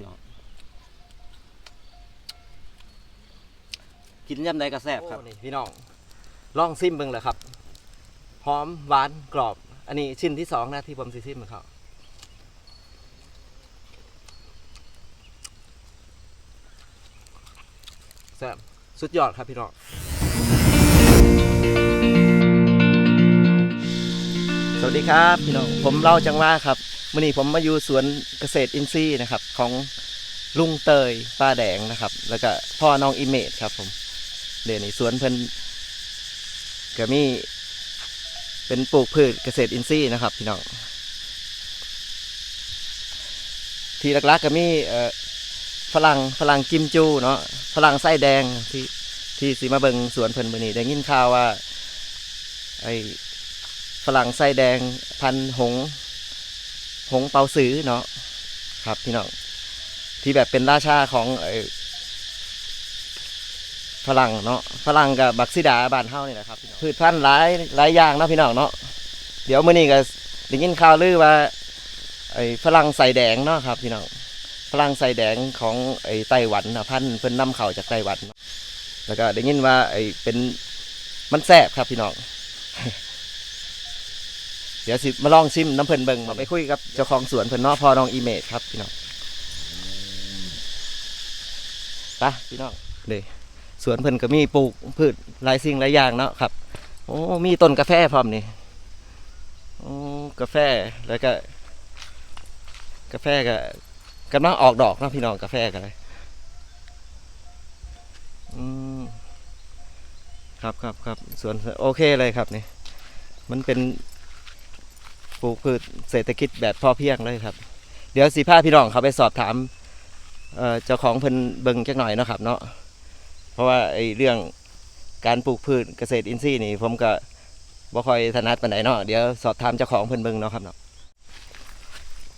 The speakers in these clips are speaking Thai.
พี่น้องกินย่ำใดก็แซ่บครับนี่พี่น้องลองซิมเบิ่งเลยครับหอมหวานกรอบ อันนี้ชิ้นที่สองนะที่ผมซิซิมมันเขาแซ่บสุดยอดครับพี่น้อง สวัสดีครับพี่น้องผมเล่าจังว่าครับมื่อนี้ผมมาอยู่สวนเกษตรอินทรีย์นะครับ ของลุงเตยป้าแดงนะครับ แล้วก็พ่อน้องอิเมจครับผมเดี๋ยวนี้สวนเพิ่นก็มีเป็นปลูกพืชเกษตรอินทรีย์นะครับ พี่น้องที่หลักๆก็มีฝรั่งฝรั่งกิมจูเนาะฝรั่งไส้แดงที่ที่สีมาเบิงสวนเพิ่นมื่อนี้ได้ยินข่าวว่าไอ ฝรั่งไส้แดงพันหง หงเปาซื้อเนาะครับพี่น้องที่แบบเป็นราชาของฝรั่งเนาะฝรั่งกับบักซิดาบานเฮานี่แหละครับพี่น้องพืชพันธุ์หลายหลายอย่างเนาะพี่น้องเนาะเดี๋ยวมื้อนี้ก็ได้ยินข่าวลือว่าไอ้ฝรั่งใส่แดงเนาะครับพี่น้องฝรั่งใส่แดงของไอ้ไต้หวันนะพันธุ์เพิ่นนำเข้าจากไต้หวัน แล้วก็ได้ยินว่าไอ้เป็นมันแซ่บครับพี่น้อง ดี๋ยวสิมาลองชิมน้ำเพิ่นเบิงมาไปคุยกับเจ้าของสวนเพิ่นเนาะพอน้องอีเมจครับพี่น้องไปพี่น้องเดยสวนเพิ่นก็มีปลูกพืชหลายสิ่งหลายอย่างเนาะครับโอ้มีต้นกาแฟพร้อมนี่โอ้กาแฟแล้วก็ กาแฟก็กำลังออกดอกเนาะพี่น้องกาแฟกันเลยอืมครับครับครับสวนโอเคเลยครับนี่ มันเป็น ปลูกพืชเศรษฐกิจแบบพอเพียงเลยครับ เดี๋ยวสีผ้าพี่น้องเขาไปสอบถามเอ่อเจ้าของเพิ่นเบิ่งจักหน่อยเนาะครับ เนาะเพราะว่าไอ้เรื่องการปลูกพืชเกษตรอินทรีย์นี่ ผมก็บ่ค่อยถนัดปานใดเนาะเดี๋ยวสอบถามเจ้าของเพิ่นเบิ่งเนาะครับเนาะ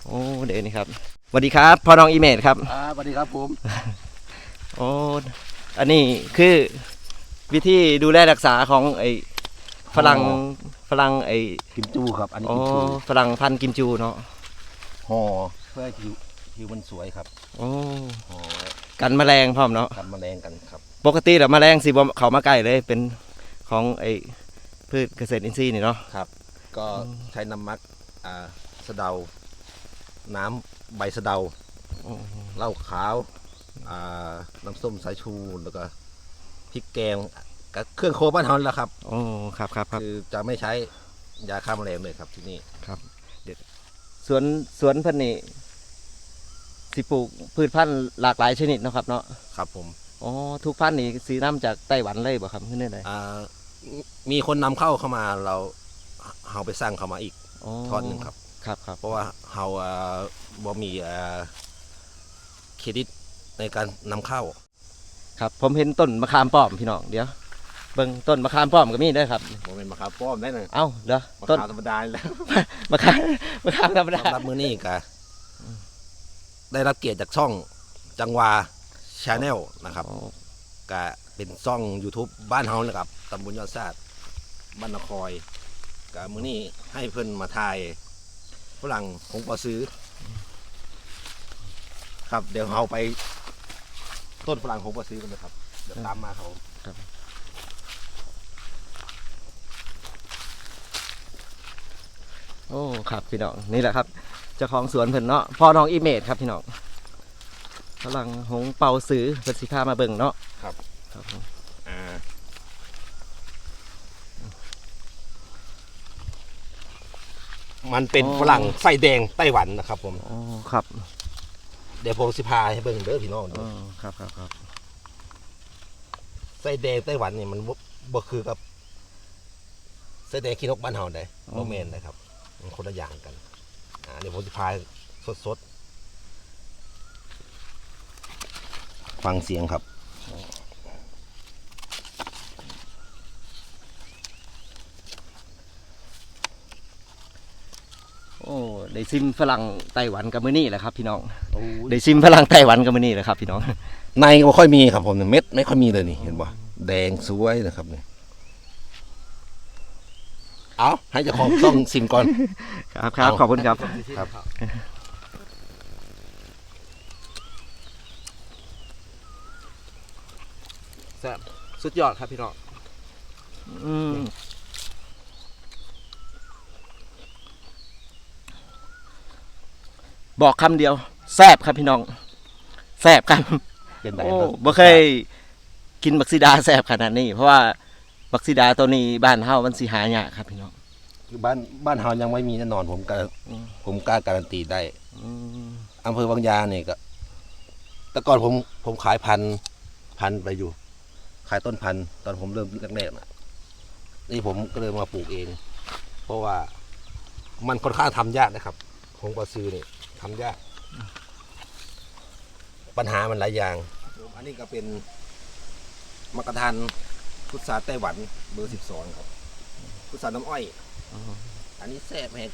โอ้เดี๋ยวนี้ครับสวัสดีครับพ่อน้องอีเมจครับอ่าสวัสดีครับผมโอ้อันนี้คือวิธีดูแลรักษาของไอ้ ฝรั่งฝรั่งไอ้กิมจูครับ อันนี้อ๋อกิมจูฝรั่งพันธุ์กิมจูเนาะห่อเพื่อให้ผิวผิวมันสวยครับโอ้ห่อกันแมลงพร้อมเนาะกันแมลงกันครับ ปกติแล้วแมลงสิบ่เขามาใกล้เลยเป็นของไอ้พืชเกษตรอินทรีย์นี่เนาะ ก็ใช้น้ำมักอ่าสะเดา น้ำใบสะเดาโอ้เหล้าขาวอ่าน้ำส้มสายชูแล้วก็พริกแกง กับเครื่องโคบ้านเฮานี่แหละครับ โอ้ครับครับครับคือจะไม่ใช้ยาฆ่าแมลงเลยครับที่นี่สวนสวนเพิ่นนี่สิปลูกพืชพันธุ์หลากหลายชนิดเนาะครับเนาะครับผมอ๋อทุกพันธุ์นี่สีน้ำจากไต้หวันเลยบ่ครับขึ้นได้เลยอ่ามีคนนำเข้าเข้ามาเราเฮาไปสร้างเข้ามาอีกทอดหนึ่งครับ ครับครับเพราะว่าเฮาอ่าบ่มีอ่าเครดิตในการนำเข้า ครับ ผมเห็นต้นมะขามป้อมพี่น้องเดี๋ยว เบิ่งต้นมะขามป้อมก็มีเด้อครับบ่เป็นมะขามป้อมได้เลยเอ้าเด้อมะต้นขามธรรมดาแหล้วมะขามมะขามธรรมดาสำหรับมื้อนี้ก็ได้รับเกียรติจากช่องจังหวาชาแนลนะครับอ๋อก็เป็นช่อง YouTube บ้านเฮานะครับตำบลยอดซาดบ้านนคอยก็มื้อนี้ให้เพิ่นมาถ่ายฝรั่งคงปอซื้อ ครับเดี๋ยวเฮาไป ต้นฝรั่งคงปอซื้อกันนะครับเดี๋ยวตามมาครับผม โอ้ครับพี่น้องนี่แหละครับเจ้าของสวนเพิ่นเนาะพ่อน้องอีเมจครับพี่น้องกำลังหงเป่าซื้อเพิ่นสิพามาเบิ่งเนาะครับครับผมอ่ามันเป็นฝรั่งไฟแดงไต้หวันนะครับผมอ๋อครับเดี๋ยวผมสิพาให้เบิ่งเด้อพี่น้องอ๋อครับครับครับไส้แดงไต้หวันเนี่ยมันบ่บ่คือกับไส้แดงขี้นกบ้านเฮาได้บ่แม่นนะครับ มันคนละอย่างกัน อ่าเดี๋ยวผมสิพาสดๆ ฟังเสียงครับโอ้ได้ซิมฝรั่งไต้หวันกับมื้อนี้แหละครับ พี่น้องได้ซิมฝรั่งไต้หวันกับมื้อนี้แหละครับ พี่น้องในก็บ่ค่อยมีครับผมเม็ดไม่ค่อยมีเลยนี่เห็นบ่แดงสวยนะครับนี่ เอาให้เจ้าของต้องซิมก่อน ครับครับขอบคุณครับ ครับ แซ่บสุดยอดครับพี่น้องอืมบอกคำเดียวแซ่บครับพี่น้องแซ่บครับโอ้บ้บ่เคยกินบักซีดาแซ่บขนาดนี้ เพราะว่า บักซีดาตัวนี้บ้านเฮามันสิหายากครับพี่น้อง คือบ้านบ้านเฮายังไม่มีแน่นอนผมกล้าอืม ผมกล้าการันตีได้อืมอำเภอบางยาเนี่ยก็แต่ก่อนผมผมขายพันธุ์พันธุ์ไปอยู่ ขายต้นพันธุ์ตอนผมเริ่มแรกๆนะนี่ผมก็เลยมาปลูกเอง เพราะว่ามันค่อนข้างทำยากนะครับ ของปลาซือเนี่ยทำยาก ปัญหามันหลายอย่าง อันนี้ก็เป็นมะกะทัน พุทราไต้หวันเบอร์สิบสองครับ พุทราน้ำอ้อยอันนี้แซ่บแฮง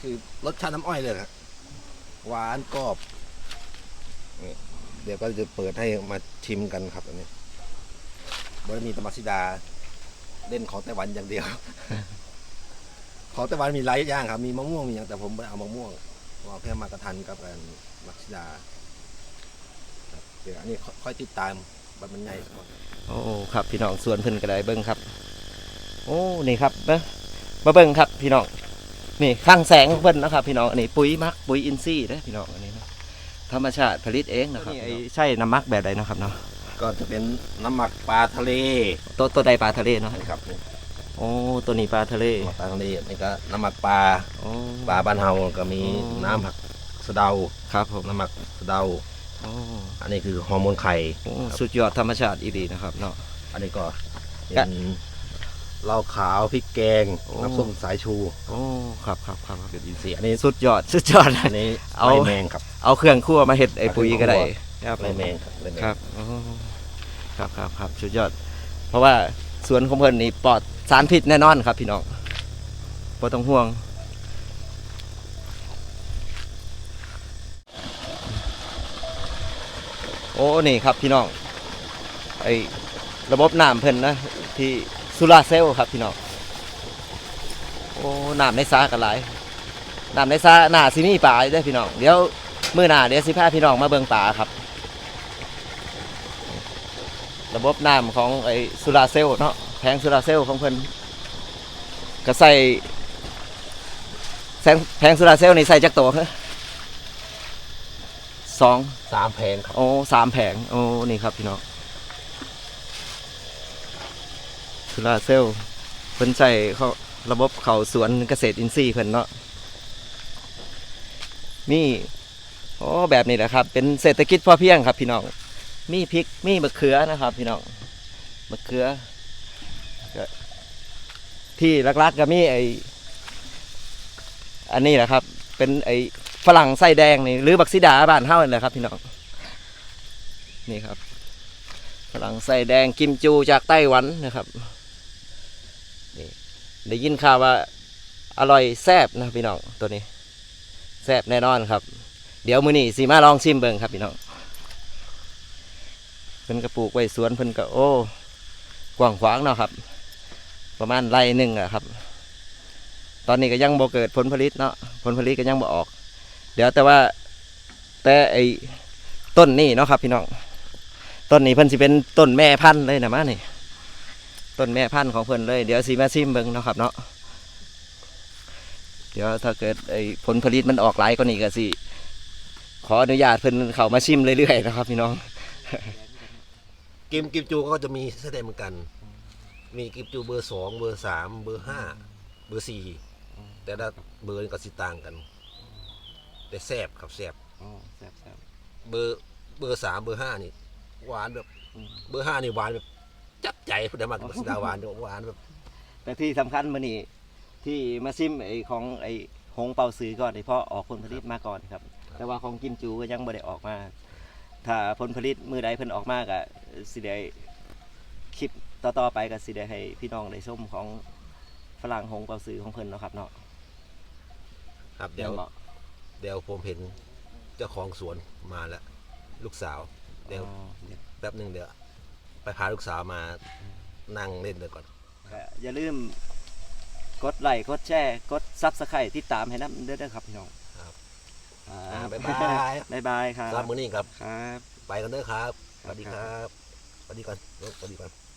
คือรสชาติน้ำอ้อยเลยครับหวานกรอบนี่เดี๋ยวก็จะเปิดให้มาชิมกันครับอันนี้บริมีตมักซิดา เล่นของไต้หวันอย่างเดียว ของไต้หวันมีหลายอย่างครับ มีมะม่วงมีอย่างแต่ผมไม่เอามะม่วงผมเอาแค่มากระทันกับกันมักซิดาครับเดี๋ยวอันนี้ค่อยติดตาม บัดมันใหญ่ก่อนโอ้ครับพี่น้องสวนเพิ่นก็ได้เบิ่งครับ โอ้นี่ครับเบิ่งมาเบิ่งครับพี่น้องนี่ข้างแสงของเพิ่นนะครับ พี่น้องอันนี้ปุ๋ยมักปุ๋ยอินทรีย์เด้อพี่น้องอันนี้เนาะธรรมชาติผลิตเองนะครับนี่ไอ้ใช่น้ำมักแบบใดเนาะครับเนาะก็จะเป็นน้ำหมักปลาทะเล ตัวตัวใดปลาทะเลเนาะนะครับนี่โอ้ตัวนี้ปลาทะเลน้ำหมักปลาทะเลนี่ก็น้ำหมักปลาโอ้ปลาบ้านเฮาก็มีอ๋อน้ำผักสะเดาครับผมน้ำหมักสะเดาโอ้อันนี้คือฮอร์โมนไข่โอ้สุดยอดธรรมชาติอีดีนะครับเนาะอันนี้ก็กะเป็นเหล้าขาวพริกแกงโอ้น้ำส้มสายชูโอ้ครับครับครับครับเป็นอินทรีย์อันนี้สุดยอดสุดยอดอันนี้เอาไรแมงครับ เอาเครื่องคั่วมาเฮ็ดไอ้ปุ๋ยก็ได้เอาเครื่องคั่วไรแมงครับไรแมงครับโอ้ครับครับครับสุดยอด เพราะว่าสวนของเพิ่นนี่ปลอดสารพิษแน่นอนครับพี่น้องบ่ต้องห่วง โอ้นี่ครับพี่น้องไอระบบน้ำเพิ่นนะที่สุราเซลครับพี่น้องโอ้น้ำในสากันหลายน้ำในสาหน้าสิมีปลาอยู่เด้พี่น้องเดี๋ยวมื้อหน้าเดี๋ยวสิพาพี่น้องมาเบิ่งปลาครับ ระบบน้ำของไอสุราเซลเนาะแผงสุราเซลของเพิ่นก็ใส่แสงแผงสุราเซลนี่ใส่จักโตเหรอ สองสามแพงครับโอ้สามแผงโอ้นี่ครับพี่น้องโซลาร์เซลล์เพิ่นใส่เขาระบบเขาสวนเกษตรอินทรีย์เพิ่นเนาะนี่โอ้แบบนี้แหละครับ เป็นเศรษฐกิจพอเพียงครับ พี่น้องมีพริกมีมะเขือนะครับ พี่น้องมะเขือก็ที่ลักๆก็มีไออันนี้แหละครับ เป็นไอ ฝรั่งไส้แดงนี่หรือบักซิดาบ้านเฮานี่แหละครับพี่น้องนี่ครับฝรั่งไส้แดงกิมจูจากไต้หวันนะครับนี่ได้ยินข่าวว่าอร่อยแซ่บนะพี่น้องตัวนี้แซ่บแน่นอนครับ เดี๋ยวมื้อนี้สิมาลองชิมเบิ่งครับพี่น้องเพิ่นกระปลูกไว้สวนเพิ่นก็โอ้กว้างขวางเนาะครับ ประมาณไร่หนึ่งอะครับ ตอนนี้ก็ยังบ่เกิดผลผลิตเนาะผลผลิตก็ยังบ่ออก เดี๋ยวแต่ว่าแต่ไอ้ต้นนี่เนาะครับพี่น้องต้นนี้เพิ่นสิเป็นต้นแม่พันธุ์เลยนะมานี่ต้นแม่พันธุ์ของเพิ่นเลยเดี๋ยวสิมาซิมเบิ่งเนาะครับเนาะเดี๋ยวถ้าเกิดไอ้ผลผลิตมันออกหลายกว่านี้ก็สิขออนุญาตเพิ่นเข้ามาชิมเรื่อยๆนะครับ พี่น้อง กิมกิมจูก็จะมีแสดงเหมือนกัน มีกิมจูเบอร์สองเบอร์สามเบอร์ห้าเบอร์สี่แต่ละเบอร์นี่ก็สิต่างกัน แต่แซบครับแซบเบอร์เบอร์สามเบอร์ห้านี่ หวานแบบ อืมเบอร์ห้านี่หวานแบบจับใจพูดได้มากสดาหวานเนี่ยหวานแบบแต่ที่สำคัญมื้อนี้ที่มาซิมไอ้ของไอ้หงเป่าซื้อก่อนไอ้เพราะออกผลผลิตมาก่อนครับ แต่ว่าของกิมจูก็ยังบ่ได้ออกมา ถ้าผลผลิตมือใดเพิ่นออกมาก็สิได้คลิปต่อๆไปก็สิได้ให้พี่น้องได้ชมของฝรั่งหงเป่าซื้อของเพิ่นเนาะครับเนาะครับเดี๋ยวเหมาะ เดี๋ยวผมเห็นเจ้าของสวนมาแล้ว ลูกสาว เดี๋ยวอ๋อ แป๊บหนึ่งเดี๋ยว ไปพาลูกสาวมานั่งเล่นด้วยก่อน ก็อย่าลืมกดไลค์กดแชร์กดซับสไครต์ติดตามให้นำเด้อเด้อครับพี่น้องครับอ่อ่าาบ๊ายบาย บ๊ายบายครับสำหรับมื้อนี้ครับ ครับ ไปกันเด้อครับสวัสดีครับสวัสดีก่อนสวัสดีก่อน